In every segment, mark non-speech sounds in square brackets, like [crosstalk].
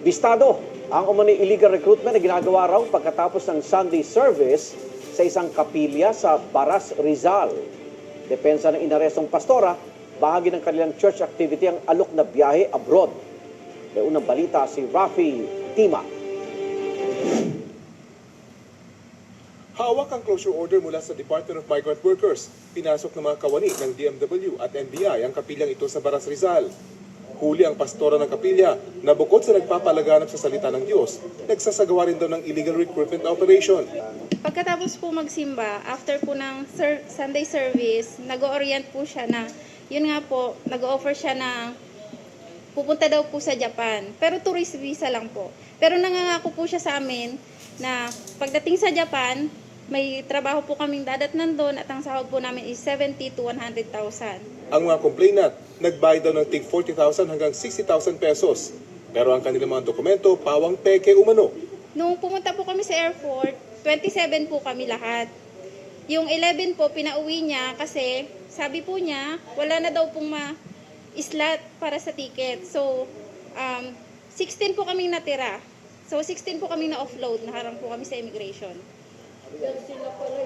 Bistado ang umani illegal recruitment na ginagawa raw pagkatapos ng Sunday service sa isang kapilya sa Baras, Rizal. Depensa ng inarestong pastora, bahagi ng kanilang church activity ang alok na biyahe abroad. May unang balita si Rafi Tima. Hawak ang closure order mula sa Department of Migrant Workers. Pinasok ng mga kawani ng DMW at NBI ang kapilyang ito sa Baras Rizal. Huli ang pastora ng kapilya na bukod sa nagpapalaganap sa salita ng Diyos, nagsasagawa rin daw ng illegal recruitment operation. Pagkatapos po magsimba, after po ng ser- Sunday service, nag-orient po siya na, yun nga po, nag-offer siya na pupunta daw po sa Japan. Pero tourist visa lang po. Pero nangangako po siya sa amin na pagdating sa Japan, may trabaho po kaming dadatnan doon at ang sahod po namin is 70 to 100,000. Ang mga complainant, nagbayad daw ng tig 40,000 hanggang 60,000 pesos. Pero ang kanilang mga dokumento, pawang peke umano. Nung pumunta po kami sa airport, 27 po kami lahat. Yung 11 po, pinauwi niya kasi sabi po niya, wala na daw pong ma-slot para sa ticket. So, um, 16 po kaming natira. So, 16 po kami na-offload, naharang po kami sa immigration.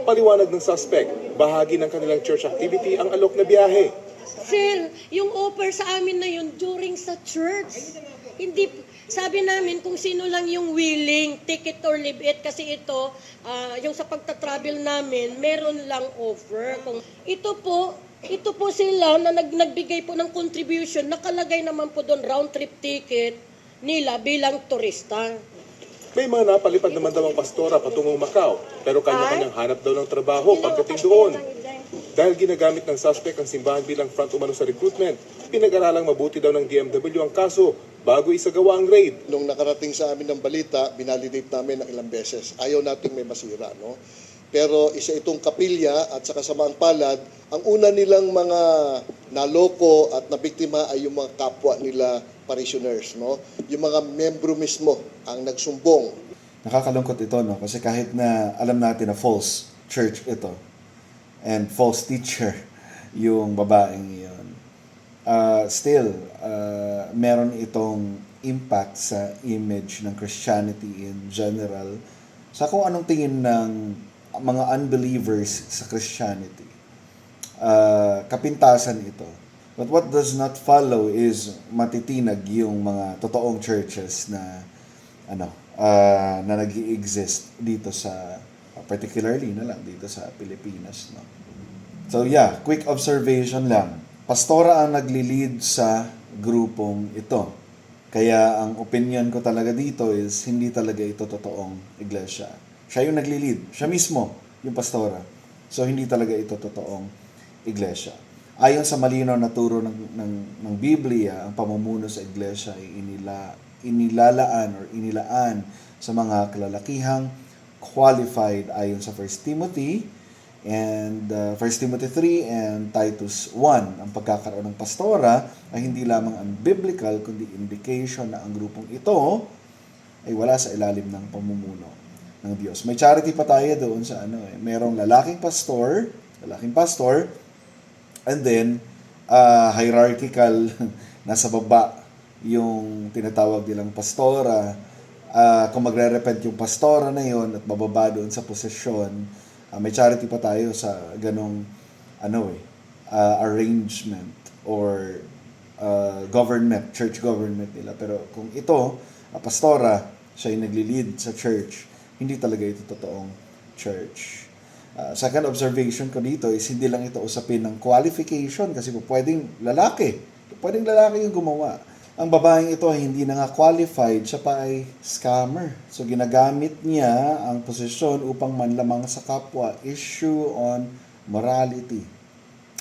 Paliwanag ng suspect, bahagi ng kanilang church activity ang alok na biyahe. Sir, yung offer sa amin na yun during sa church. Hindi, sabi namin kung sino lang yung willing, take it or leave it. Kasi ito, ah, yung sa pagta-travel namin, meron lang offer. Kung, ito po, ito po sila na nag, nagbigay po ng contribution, nakalagay naman po doon round trip ticket nila bilang turista. May mga napalipad naman daw ang pastora patungong Macau, pero kanya-kanyang hanap daw ng trabaho pagdating doon. Dahil ginagamit ng suspect ang simbahan bilang front umano sa recruitment, pinag-aralang mabuti daw ng DMW ang kaso bago isagawa ang raid. Nung nakarating sa amin ng balita, binalidate namin ng ilang beses. Ayaw nating may masira, no? Pero isa itong kapilya at sa kasamaang palad, ang una nilang mga naloko at nabiktima ay yung mga kapwa nila parishioners, no? Yung mga membro mismo ang nagsumbong. Nakakalungkot ito, no? Kasi kahit na alam natin na false church ito and false teacher [laughs] yung babaeng iyon, uh, still, uh, meron itong impact sa image ng Christianity in general sa kung anong tingin ng mga unbelievers sa Christianity. Uh, kapintasan ito. But what does not follow is matitinag yung mga totoong churches na ano ah, na nag exist dito sa particularly na lang dito sa Pilipinas no. So yeah, quick observation lang. Pastora ang nagli-lead sa grupong ito. Kaya ang opinion ko talaga dito is hindi talaga ito totoong iglesia. Siya yung nagli-lead, siya mismo yung pastora. So hindi talaga ito totoong iglesia. Ayon sa malinaw na turo ng, ng, ng Biblia, ang pamumuno sa iglesia ay inila, inilalaan or inilaan sa mga kalalakihang qualified ayon sa 1 Timothy and uh, 1 Timothy 3 and Titus 1. Ang pagkakaroon ng pastora ay hindi lamang ang biblical kundi indication na ang grupong ito ay wala sa ilalim ng pamumuno ng Diyos. May charity pa tayo doon sa ano eh. Merong lalaking pastor, lalaking pastor, and then uh, hierarchical [laughs] nasa baba yung tinatawag nilang pastora. Uh, kung magre-repent yung pastora na yon at bababa doon sa posisyon, uh, may charity pa tayo sa ganong ano eh, uh, arrangement or uh, government, church government nila. Pero kung ito, uh, pastora, siya yung nagli-lead sa church, hindi talaga ito totoong church. Uh, second observation ko dito is hindi lang ito usapin ng qualification kasi po pwedeng lalaki. Pwedeng lalaki yung gumawa. Ang babaeng ito ay hindi na nga qualified, siya pa ay scammer. So ginagamit niya ang posisyon upang manlamang sa kapwa, issue on morality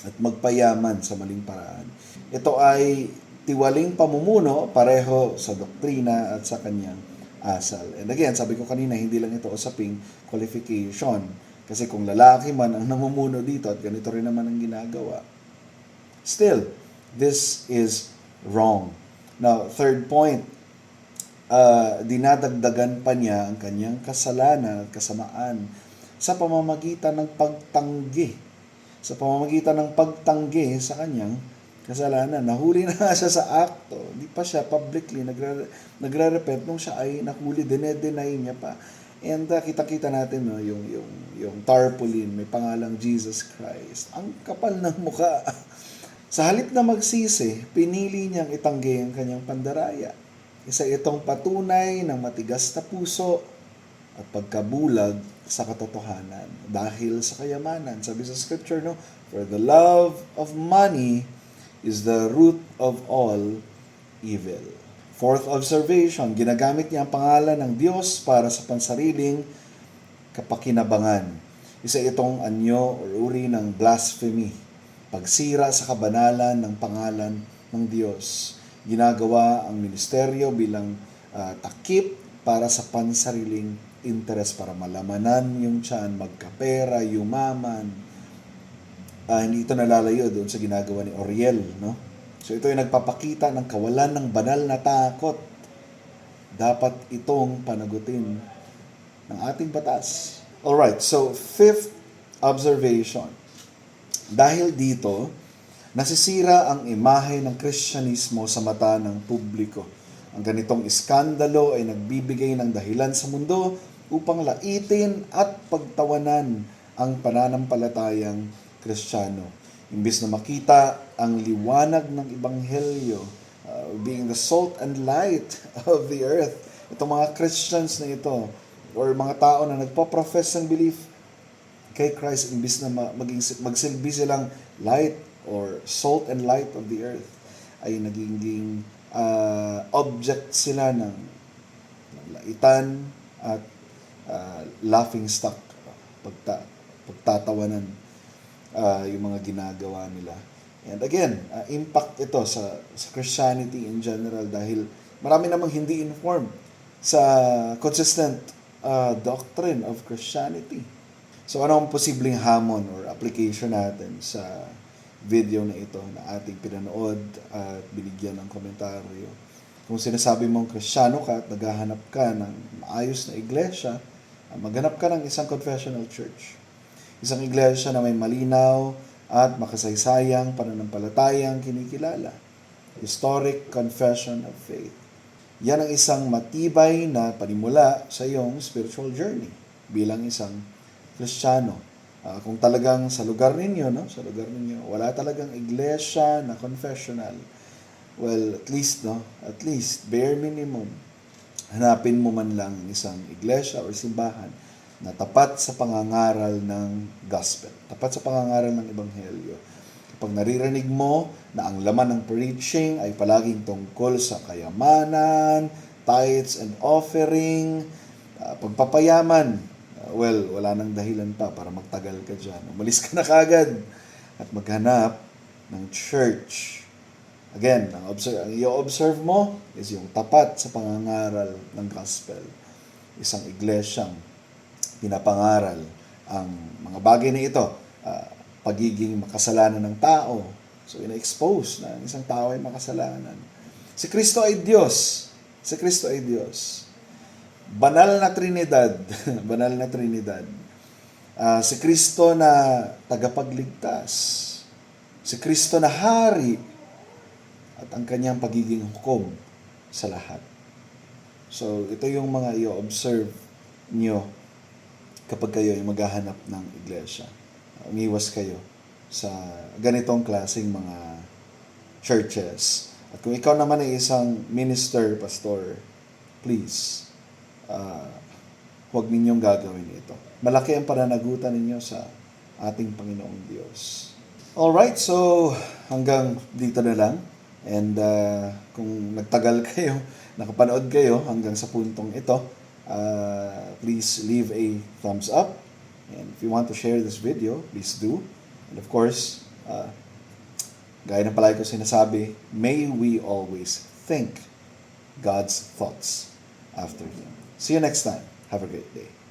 at magpayaman sa maling paraan. Ito ay tiwaling pamumuno pareho sa doktrina at sa kanyang asal. And again, sabi ko kanina, hindi lang ito usaping qualification. Kasi kung lalaki man ang namumuno dito at ganito rin naman ang ginagawa, still, this is wrong. Now, third point, uh, dinadagdagan pa niya ang kanyang kasalanan at kasamaan sa pamamagitan ng pagtanggi. Sa pamamagitan ng pagtanggi sa kanyang kasalanan. Nahuli na nga siya sa akto. Hindi pa siya publicly nagre, nagre-repent nung siya ay nahuli, dinedeny niya pa. And uh, kita-kita natin no, yung, yung, yung tarpaulin, may pangalang Jesus Christ. Ang kapal ng muka. Sa halip na magsisi, pinili niyang itanggi ang kanyang pandaraya. Isa itong patunay ng matigas na puso at pagkabulag sa katotohanan dahil sa kayamanan. Sabi sa scripture, no, for the love of money is the root of all evil. Fourth observation, ginagamit niya ang pangalan ng Diyos para sa pansariling kapakinabangan. Isa itong anyo o uri ng blasphemy, pagsira sa kabanalan ng pangalan ng Diyos. Ginagawa ang ministeryo bilang ah, takip para sa pansariling interest para malamanan yung tiyan, magkapera, yumaman. Ah, hindi ito nalalayo doon sa ginagawa ni Oriel, no? So ito ay nagpapakita ng kawalan ng banal na takot. Dapat itong panagutin ng ating batas. Alright, so fifth observation. Dahil dito, nasisira ang imahe ng Kristyanismo sa mata ng publiko. Ang ganitong iskandalo ay nagbibigay ng dahilan sa mundo upang laitin at pagtawanan ang pananampalatayang Kristiyano. Imbis na makita ang liwanag ng Ebanghelyo, uh, being the salt and light [laughs] of the earth, itong mga Christians na ito, or mga tao na nagpo-profess ng belief kay Christ, imbis na ma- maging, magsilbi silang light or salt and light of the earth, ay naging uh, object sila ng, ng laitan at uh, laughing stock, pagta, pagtatawanan uh, yung mga ginagawa nila. And again, uh, impact ito sa, sa Christianity in general dahil marami namang hindi informed sa consistent uh, doctrine of Christianity. So ano ang posibleng hamon or application natin sa video na ito na ating pinanood at binigyan ng komentaryo. Kung sinasabi mong kristyano ka at naghahanap ka ng maayos na iglesia, maghanap ka ng isang confessional church. Isang iglesia na may malinaw at makasaysayang pananampalatayang kinikilala. Historic confession of faith. Yan ang isang matibay na panimula sa iyong spiritual journey bilang isang Kristiyano. Ah, kung talagang sa lugar ninyo, no, sa lugar ninyo, wala talagang iglesia na confessional, well, at least, no, at least, bare minimum, hanapin mo man lang isang iglesia or simbahan na tapat sa pangangaral ng gospel, tapat sa pangangaral ng ebanghelyo. Kapag naririnig mo na ang laman ng preaching ay palaging tungkol sa kayamanan, tithes and offering, ah, pagpapayaman, ah, well, wala nang dahilan pa para magtagal ka dyan. Umalis ka na kagad at maghanap ng church. Again, ang, observe, ang i-observe mo is yung tapat sa pangangaral ng gospel. Isang iglesyang pinapangaral ang mga bagay na ito, ah, pagiging makasalanan ng tao. So, ina-expose na ang isang tao ay makasalanan. Si Kristo ay Diyos. Si Kristo ay Diyos. Banal na Trinidad. [laughs] Banal na Trinidad. Ah, si Kristo na tagapagligtas. Si Kristo na hari. At ang kanyang pagiging hukom sa lahat. So, ito yung mga i-observe nyo kapag kayo ay maghahanap ng iglesia. Umiwas kayo sa ganitong klaseng mga churches. At kung ikaw naman ay isang minister, pastor, please, uh, huwag ninyong gagawin ito. Malaki ang pananagutan ninyo sa ating Panginoong Diyos. Alright, so hanggang dito na lang. And uh, kung nagtagal [laughs] kayo, nakapanood kayo hanggang sa puntong ito, uh, please leave a thumbs up. And if you want to share this video, please do. And of course, uh, gaya ng palagi ko sinasabi, may we always think God's thoughts after Him. See you next time. Have a great day.